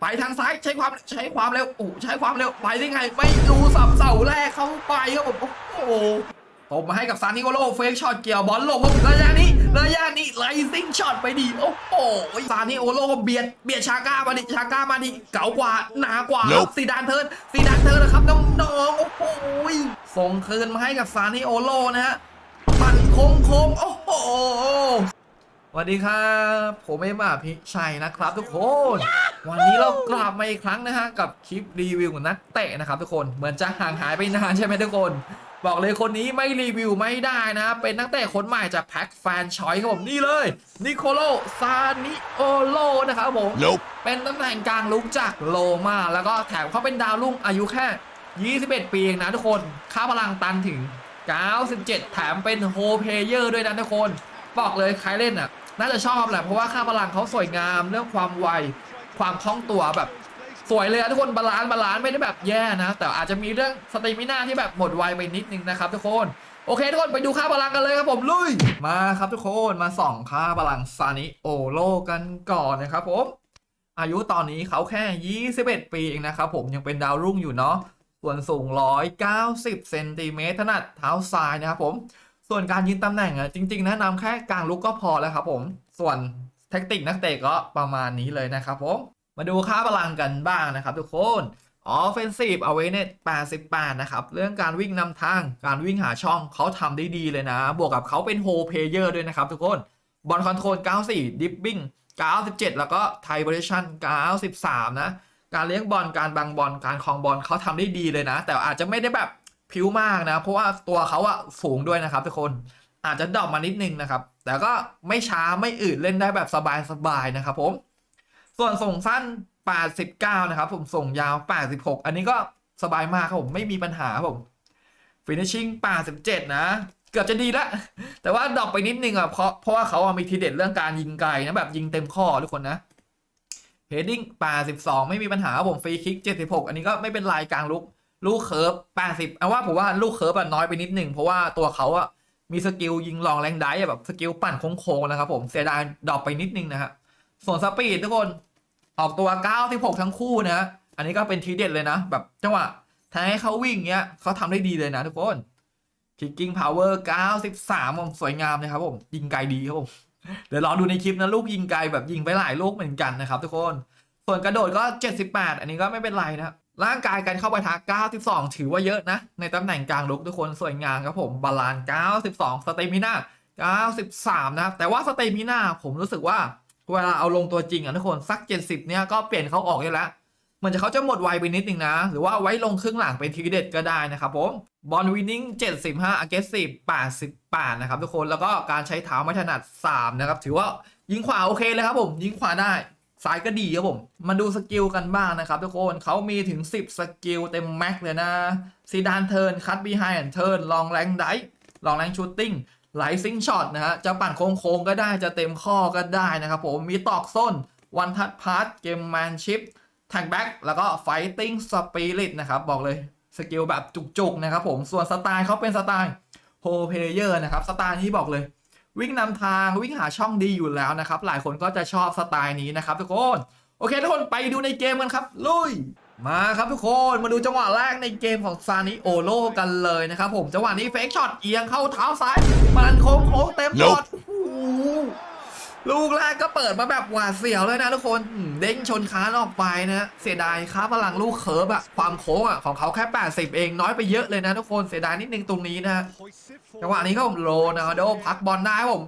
ไปทางซ้ายใช้ความใช้ความเร็วโอ้ใช้ความเร็วไปได้ไง ไม่รู้สับเสาแรกเข้าไปครับผมโอ้โหตบมาให้กับซานิโกโลเฟกช็อตเกี่ยวบอลลงครับระยะนี้ระยะนี้ไลซิงช็อตไปดีโอ้โหซานิโอโลเบียดเบียดชาก้ามาดิชาก้ามาดิเก๋ากว่าหนากว่าครับ Nope ซีดานเทิร์นซีดานเทิร์นนะครับน้องๆโอ้โหส่งคืนมาให้กับซานิโอโลนะฮะปั่นโค้งโค้งๆโอ้โห สวัสดีครับ ผมเอ็มอาพิชัยนะครับทุกคน วันนี้เรากลับมาอีกครั้งนะฮะกับคลิปรีวิวของนักเตะนะครับทุกคนเหมือนจะห่างหายไปนานใช่ไหมทุกคน บอกเลยคนนี้ไม่รีวิวไม่ได้นะ เป็นนักเตะคนใหม่จากแพ็คแฟนชอยครับผมนี่เลยนิโคโลซานิโอโลนะครับผม Nope. เป็นตำแหน่งกลางลุกจากโลมาแล้วก็แถมเขาเป็นดาวรุ่งอายุแค่ 21 ปีเองนะทุกคนค่าพลังตันถึง 97 แถมเป็นโฮเพเยอร์ด้วยนะทุกคน บอกเลยใครเล่นอะ น่าจะชอบแหละเพราะว่าค่าพลังเขาสวยงามเรื่องความไวความคล่องตัวแบบสวยเลยอะทุกคนบาลานซ์บาลานซ์ไม่ได้แบบแย่นะ แต่อาจจะมีเรื่องสเตมิน่าที่แบบหมดไวไปนิดนึงนะครับทุกคนโอเคทุกคนไปดูค่าพลังกันเลยครับผมลุยมาครับทุกคนมาส่องค่าพลังซานิโอโลกันก่อนนะครับผมอายุตอนนี้เขาแค่ 21 ปีเองนะครับผมยังเป็นดาวรุ่งอยู่เนาะส่วนสูง 190 เซนติเมตรถนัดเท้าซ้ายนะครับผม ส่วนการยืนตำแหน่งอะจริงๆแนะนำแค่กลางลุกก็พอแล้วครับผม ส่วนแท็กติกนักเตะก็ประมาณนี้เลยนะครับผม มาดูค่าพลังกันบ้างนะครับทุกคน Offensive Awareness 88 นะครับ เรื่องการวิ่งนำทางการวิ่งหาช่องเขาทำได้ดีเลยนะ บวกกับเขาเป็นโฮเพเยอร์ด้วยนะครับทุกคนบอลคอนโทรล 94 ดิฟบิ้ง 97 แล้วก็ไทยบริชัน93 นะ การเลี้ยงบอลการบังบอลการคลองบอลเขาทำได้ดีเลยนะ แต่อาจจะไม่ได้แบบ ผิวมากนะ เพราะว่าตัวเขาอะสูงด้วยนะครับทุกคนอาจจะดรอปมานิดนึงนะครับ แต่ก็ไม่ช้าไม่อืดเล่นได้แบบสบายๆนะครับผม ส่วนส่งสั้น 89 นะครับ ผมส่งยาว 86 อันนี้ก็สบายมากครับผม ไม่มีปัญหาครับผม finishing 87 นะ เกือบจะดีล้วแต่ว่าดรอปไปนิดนึงอะเพราะเพราะว่าเขามีทีเด็ดเรื่องการยิงไกลนะแบบยิงเต็มข้อทุกคนนะ heading 82 ไม่มีปัญหาครับผมฟรีคิก 76 อันนี้ก็ไม่เป็นลายกลางลุก ลูกเคิร์ฟ80เอาว่าผมว่าลูกเคิร์ฟอะน้อยไปนิดหนึ่งเพราะว่าตัวเขาอะมีสกิลยิงลองแรงไดอะแบบสกิลปั่นโค้งๆนะครับผมเสียดายดรอปไปนิดนึงนะฮะส่วนสปีดทุกคนออกตัว96ทั้งคู่นะฮะอันนี้ก็เป็นทีเด็ดเลยนะ แบบจังหวะแทงให้เขาวิ่งเงี้ยเขาทำได้ดีเลยนะทุกคน kicking power 93ผมสวยงามนะครับผมยิงไกลดีครับผมเดี๋ยวรอดูในคลิปนะลูกยิงไกลแบบยิงไปหลายลูกเหมือนกันนะครับทุกคน ส่วนกระโดดก็ 78 อันนี้ก็ไม่เป็นไรนะ ร่างกายการเข้าไปทัก92 ถือว่าเยอะนะ ในตำแหน่งกลางลุกทุกคนสวยงามครับผมบาลานซ์92 สเตมิน่า93 นะครับ แต่ว่าสเตมิน่าผมรู้สึกว่า เวลาเอาลงตัวจริงอะทุกคนสัก 70 เนี่ยก็เปลี่ยนเขาออกได้แล้วเหมือนจะเขาจะหมดไวไปนิดนึงนะ หรือว่าไว้ลงครึ่งหลังเป็นทีเด็ดก็ได้นะครับผมบอลวินนิ่ง75 aggressive 88 นะครับทุกคนแล้วก็การใช้เท้าไม่ถนัด 3 นะครับ ถือว่ายิงขวาโอเคเลยครับผม ยิงขวาได้ ซ้ายก็ดีครับผม มาดูสกิลกันบ้างนะครับทุกคนเขามีถึง 10 สกิลเต็มแม็กเลยนะซีดานเทิร์นคัตบีไฮแอนเทิร์นลองแรงไดลองแรงชูตติ้งไลซิงช็อตนะฮะจะปั่นโค้งๆก็ได้จะเต็มข้อก็ได้นะครับผมมีตอกส้นวันทัดพาร์ทเกมแมนชิพแท็กแบ็กแล้วก็ไฟติ้งสปิริตนะครับ บอกเลยสกิลแบบจุกๆนะครับผมส่วนสไตล์เขาเป็นสไตล์โฮเพเยอร์นะครับ สไตล์นี้บอกเลย วิ่งนำทางวิ่งหาช่องดีอยู่แล้วนะครับ หลายคนก็จะชอบสไตล์นี้นะครับทุกคน โอเคทุกคนไปดูในเกมกันครับลุยมาครับทุกคนมาดูจังหวะแรกในเกมของซานิโอโลกันเลยนะครับผมจังหวะนี้เฟกช็อตเอียงเข้าเท้าซ้ายมันโค้งโค้งๆเต็มบอดโอ้โห ลูกแรกก็เปิดมาแบบหวาดเสียวเลยนะทุกคนเด้งชนค้านออกไปนะเสียดายค่าพลังลูกเคิร์ฟอะความโค้งอะของเขาแค่ 80 เองน้อยไปเยอะเลยนะทุกคนเสียดายนิดนึงตรงนี้นะจังหวะนี้ก็ผมโรนัลโดพักบอลได้ผม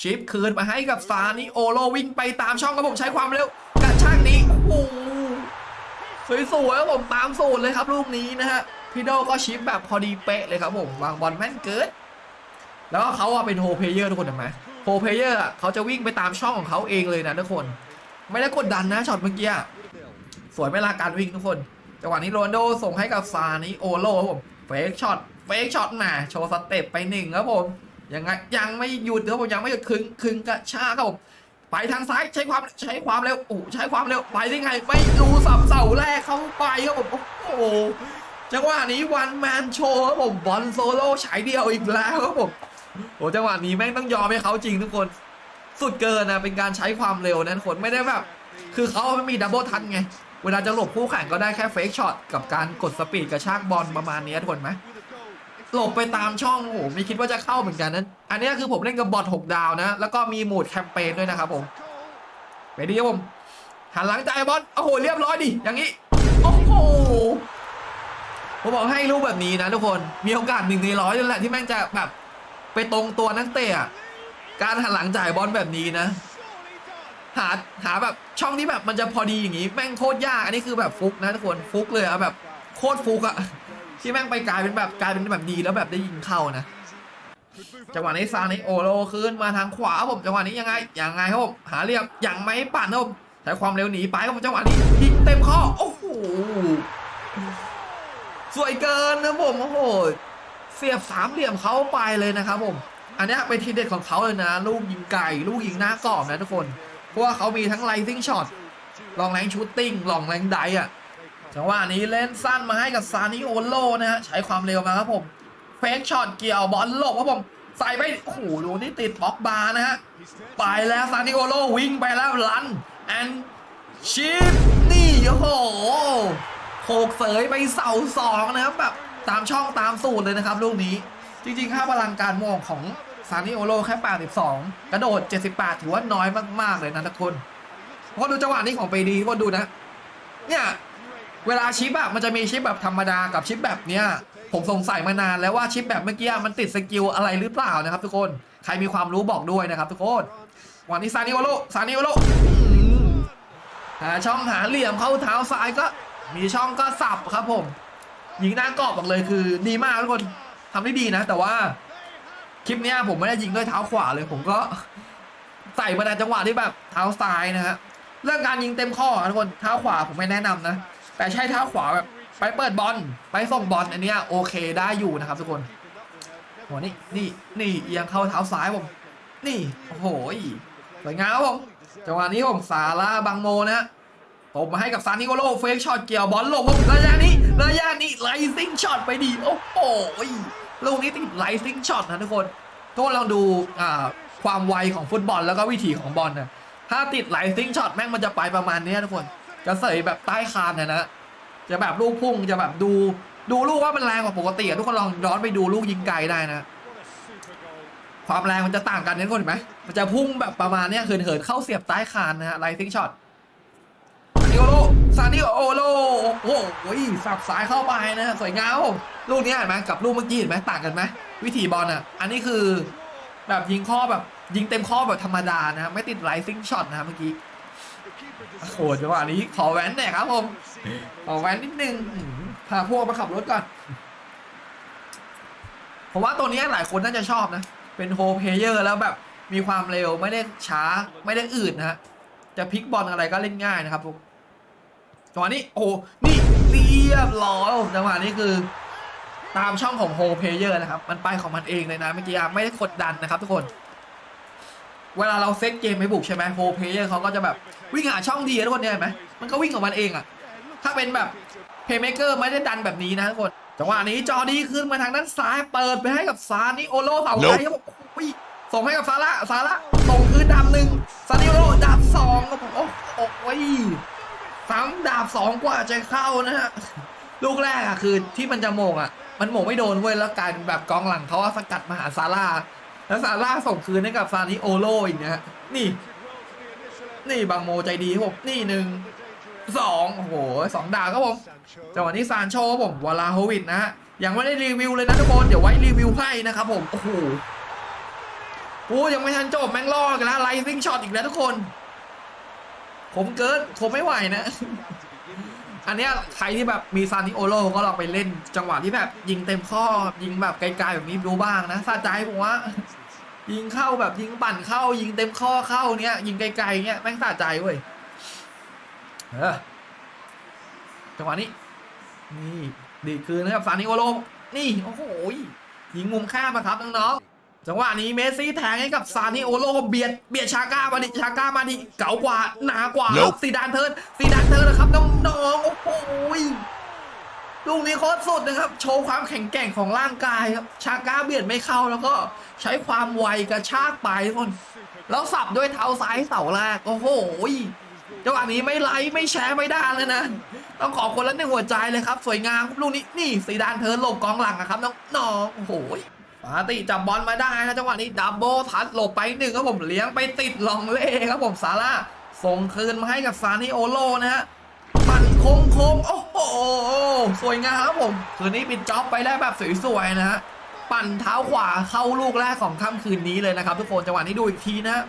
ชิปคืนไปให้กับซานิโอโลวิ่งไปตามช่องครับผมใช้ความเร็วกระชากนี้โอ้โหสวยๆครับผมตามสูตรเลยครับลูกนี้นะฮะพี่โดก็ชิปแบบพอดีเป๊ะเลยครับผมวางบอลแม่นเกิดแล้วก็เขาอะเป็นโฮเพเยอร์ทุกคนเห็นไหม โฮเพเยอร์เขาจะวิ่งไปตามช่องของเขาเองเลยนะทุกคน ไม่ได้กดดันนะช็อตเมื่อกี้สวยเวลาการวิ่งทุกคนจังหวะนี้โรนโดส่งให้กับซานิโอโลครับผมเฟกช็อตเฟกช็อตมาโชว์สเต็ปไปหนึ่งครับผมยังไงยังไม่หยุดครับผมยังไม่หยุดคึงคึงกระชากครับผมไปทางซ้ายใช้ความใช้ความเร็วโอ้ใช้ความเร็วไปได้ไง ไม่รู้สับเสาแรกเข้าไปครับผมโอ้โหจังหวะนี้วันแมนโชว์ครับผมบอลโซโล่ฉายเดียวอีกแล้วครับผม โอ้จังหวะนี้แม่งต้องยอมให้เขาจริงทุกคน สุดเกินนะเป็นการใช้ความเร็วนะทุกคนไม่ได้แบบ คือเขาไม่มีดับเบิลทันไง เวลาจะหลบคู่แข่งก็ได้แค่เฟกช็อตกับการกดสปีดกระชากบอลประมาณนี้ทุกคนไหมหลบไปตามช่องโอ้โหไม่คิดว่าจะเข้าเหมือนกันนั้น อันนี้คือผมเล่นกับบอท6ดาวนะ แล้วก็มีโหมดแคมเปญด้วยนะครับผมไปดีครับผมหันหลังจ่ายบอลโอ้โหเรียบร้อยดิอย่างนี้โอ้โหผมบอกให้รู้แบบนี้นะทุกคนมีโอกาสหนึ่งในร้อยนั่นแหละที่แม่งจะแบบ ไปตรงตัวนักเตะการหันหลังจ่ายบอลแบบนี้นะ หาหาแบบช่องที่แบบมันจะพอดีอย่างนี้แม่งโคตรยากอันนี้คือแบบฟุกนะทุกคนฟุกเลยอะแบบโคตรฟุกอะที่แม่งไปกลายเป็นแบบกลายเป็นแบบดีแล้วแบบได้ยิงเข้านะจังหวะนี้ซานิโอโลขึ้นมาทางขวาผมจังหวะนี้ยังไงยังไงครับผมหาเรียบยังไม่ปั่นครับผมใช้ความเร็วหนีไปครับผมจังหวะนี้ยิงเต็มข้อโอ้โหสวยเกินนะผมโอ้โห เสียบสามเหลี่ยมเขาไปเลยนะครับผมอันนี้เป็นทีเด็ดของเขาเลยนะ ลูกยิงไก่ลูกยิงหน้ากรอบนะทุกคน เพราะว่าเขามีทั้งไลซิ่งช็อตลองแรงชูตติ้งลองแรงไดอะจังหวะนี้เล่นสั้นมาให้กับซานิโอโลนะฮะใช้ความเร็วมาครับผมเฟกช็อตเกี่ยวบอลหลบครับผมใส่ไปโอ้โหดูนี่ติดบล็อกบาร์นะฮะไปแล้วซานิโอโลวิ่งไปแล้วลันแอนชิปนี่โอ้โหโขกเสยไปเสาสองนะครับแบบ ตามช่องตามสูตรเลยนะครับลูกนี้จริงๆ ค่าพลังการมองของซานิโอโลแค่ 82 กระโดด 78 ถือว่าน้อยมาก ๆ เลยนะทุกคนเพราะดูจังหวะนี้ของเปดีก็ดูนะ เนี่ย เวลาชิปอะมันจะมีชิปแบบธรรมดากับชิปแบบเนี้ย ผมสงสัยมานานแล้วว่าชิปแบบเมื่อกี้มันติดสกิลอะไรหรือเปล่านะครับทุกคน ใครมีความรู้บอกด้วยนะครับทุกคนวันนี้ซานิโอโลซานิโอโลหาช่องหาเหลี่ยมเข้าเท้าซ้ายก็มีช่องก็สับครับผม ยิงหน้ากรอบบอกเลยคือดีมากทุกคนทำได้ดีนะ แต่ว่าคลิปนี้ผมไม่ได้ยิงด้วยเท้าขวาเลย ผมก็ใส่มาในจังหวะที่แบบเท้าซ้ายนะฮะเรื่องการยิงเต็มข้อทุกคนเท้าขวาผมไม่แนะนำนะ แต่ใช้เท้าขวาแบบไปเปิดบอลไปส่งบอลอันนี้โอเคได้อยู่นะครับทุกคนโหนี่นี่นี่เอียงเข้าเท้าซ้ายผมนี่โอ้โหสวยงามครับผมจังหวะนี้ผมซาร่าบังโมนะตบมาให้กับซานิโกโลเฟกช็อตเกี่ยวบอลลงผมระยะนี้ระยะนี้ไล ช็อตไปดี โอ้โหลูกนี้ติดไลซิงช็อตนะทุกคนทุกคนลองดูความไวของฟุตบอลแล้วก็วิถีของบอลนะถ้าติดไลซิงช็อตแม่งมันจะไปประมาณนี้ทุกคนจะเสยแบบใต้คานนะนะจะแบบลูกพุ่งจะแบบดูดูลูกว่ามันแรงกว่าปกติทุกคนลองย้อนไปดูลูกยิงไกลได้นะ ความแรงมันจะต่างกันนะทุกคนเห็นไหมมันจะพุ่งแบบประมาณนี้ยเหินๆเข้าเสียบใต้คานนะฮะไลทิงช็อต โอโลซานิโอโลโอ้โหสับสายเข้าไปนะฮะสวยงามครับผมลูกนี้เห็นไหมกับลูกเมื่อกี้เห็นไหมต่างกันไหมวิธีบอลอะ อันนี้คือแบบยิงข้อแบบยิงเต็มข้อแบบธรรมดานะฮะไม่ติดไลซิงช็อตนะเมื่อกี้โหจังหวะนี้ขอแว้นหน่อยครับผมขอแว้นนิดนึงพาพวกมาขับรถก่อนผมว่าตัวนี้หลายคนน่าจะชอบนะ เป็นโฮเพเยอร์แล้วแบบมีความเร็วไม่ได้ช้าไม่ได้อืดนะฮะจะพลิกบอลอะไรก็เล่นง่ายนะครับทุก จังหวะนี้โอ้โหนี่เรียบร้อยจังหวะนี้คือ ตามช่องของโฮเพเยอร์นะครับ มันไปของมันเองเลยนะเมื่อกี้ไม่ได้กดดันนะครับ ทุกคน เวลาเราเซตเกมไม่บุกใช่ไหมโฮเพเยอร์เขาก็จะแบบวิ่งหาช่องดีอะทุกคนเนี่ยเห็นไหมมันก็วิ่งของมันเองอะถ้าเป็นแบบเพย์เมเกอร์ไม่ได้ดันแบบนี้นะทุกคนจังหวะนี้จอดีขึ้นมาทางด้านซ้ายเปิดไปให้กับซานิโอโลเสาไกลครับผมโอ้ยส่งให้กับซาร่าซาร่าส่งคืนดาบหนึ่งซานิโอโลดาบสองครับผมโอ้โอ้ สามดาบสองกว่าจะเข้านะฮะลูกแรกอะคือที่มันจะโมงอะมันโมงไม่โดนเว้ยแล้วกลายเป็นแบบกองหลังเขาว่าสกัดมาหาซาร่าแล้วซาร่าส่งคืนให้กับซานิโอโลอีกนะฮะนี่ นี่บางโมใจดีผมนี่หนึ่งสองโอ้โหสองดาวครับผมจังหวะนี้ซานโชครับผมวลาโฮวิดนะฮะยังไม่ได้รีวิวเลยนะทุกคนเดี๋ยวไว้รีวิวให้นะครับผมโอ้โหโอ้ยังไม่ทันจบแม่งลอกแล้วไลซิงช็อตอีกแล้วทุกคน ผมเกินผมไม่ไหวนะ อันเนี้ยใครที่แบบมีซานิโอโลก็ลองไปเล่น จังหวะที่แบบยิงเต็มข้อ ยิงแบบไกลๆแบบนี้ดูบ้างนะสะใจผมว่า ยิงเข้าแบบยิงปั่นเข้า ยิงเต็มข้อเข้าเนี้ยยิงไกลๆเนี้ยแม่งสะใจเว้ยเออจังหวะนี้นี่ดีดคืนนะครับซานิโอโลนี่โอ้โหยิงมุมข้ามอะครับน้องๆ จังหวะนี้เมสซี่แทงให้กับซานิโอโลเบียดเบียดชาก้ามาดิชาก้ามาดิเก๋ากว่าหนากว่า Nope ซีดานเทิร์นซีดานเทิร์นนะครับน้องๆโอ้โหลูกนี้โคตรสุดนะครับ โชว์ความแข็งแกร่งของร่างกายครับ ชาก้าเบียดไม่เข้าแล้วก็ใช้ความไวกระชากไปทุกคน แล้วสับด้วยเท้าซ้ายเสาแรก โอ้โหจังหวะนี้ไม่ไลค์ไม่แชร์ไม่ได้เลยนะ ต้องขอคนละหนึ่งหัวใจเลยครับ สวยงามลูกนี้นี่สีดานเทิร์นหลบกองหลังนะครับน้องน้องโอ้โห ปาติจับบอลมาได้นะจังหวะนี้ดับเบิลทัชหลบไปหนึ่งครับผมเลี้ยงไปติดลองเล่ครับผมซาร่าส่งคืนมาให้กับซานิโอโลนะฮะปั่นโค้งโค้งโอ้โหสวยงามครับผมคืนนี้ปิดจ็อบไปได้แบบสวยๆนะฮะปั่นเท้าขวาเข้าลูกแรกของค่ำคืนนี้เลยนะครับ ทุกคนจังหวะนี้ดูอีกทีนะ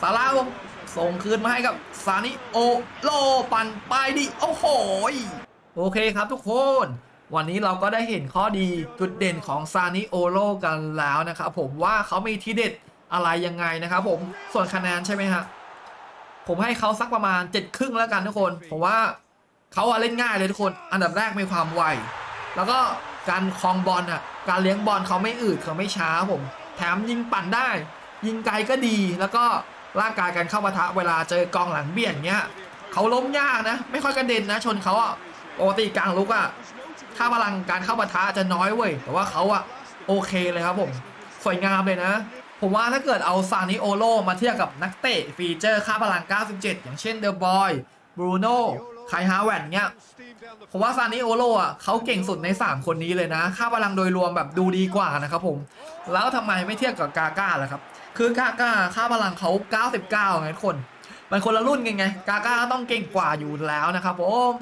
ซาร่าผมส่งคืนมาให้กับซานิโอโลปั่นไปดิโอ้โหยโอเคครับทุกคน วันนี้เราก็ได้เห็นข้อดีจุดเด่นของซานิโอโลกันแล้วนะครับผมว่าเขามีทีเด็ดอะไรยังไงนะครับผมส่วนคะแนนใช่ไหมฮะผมให้เขาสักประมาณ7ครึ่งแล้วกันทุกคนผมว่าเขาเล่นง่ายเลยทุกคน อันดับแรกมีความไวแล้วก็การคลองบอลอะการเลี้ยงบอลเขาไม่อืดเขาไม่ช้าผม แถมยิงปั่นได้ ยิงไกลก็ดีแล้วก็ร่างกายการเข้าปะทะเวลาเจอกองหลังเบี่ยงเงี้ยเขาล้มยากนะ ไม่ค่อยกระเด็นนะ ชนเขาอะปกติกลางลุกอะ ค่าพลังการเข้าปะทะจะน้อยเว้ย แต่ว่าเขาอะโอเคเลยครับผม สวยงามเลยนะ ผมว่าถ้าเกิดเอาซานิโอโลมาเทียบกับนักเตะฟีเจอร์ค่าพลัง 97 อย่างเช่นเดอะบอยบรูโน่ไคฮาแวนเงี้ยผมว่าซานิโอโลอะเขาเก่งสุดใน 3 คนนี้เลยนะ ค่าพลังโดยรวมแบบดูดีกว่านะครับผม แล้วทำไมไม่เทียบกับกาก้าล่ะครับ คือกาก้าค่าพลังเขา99ไงทุกคน มันคนละรุ่นกันไง กาก้าต้องเก่งกว่าอยู่แล้วนะครับผม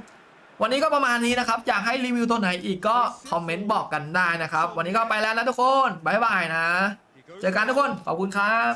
วันนี้ก็ประมาณนี้นะครับ อยากให้รีวิวตัวไหนอีกก็คอมเมนต์บอกกันได้นะครับ วันนี้ก็ไปแล้วนะทุกคน บ๊ายบายนะ เจอกันทุกคน ขอบคุณครับ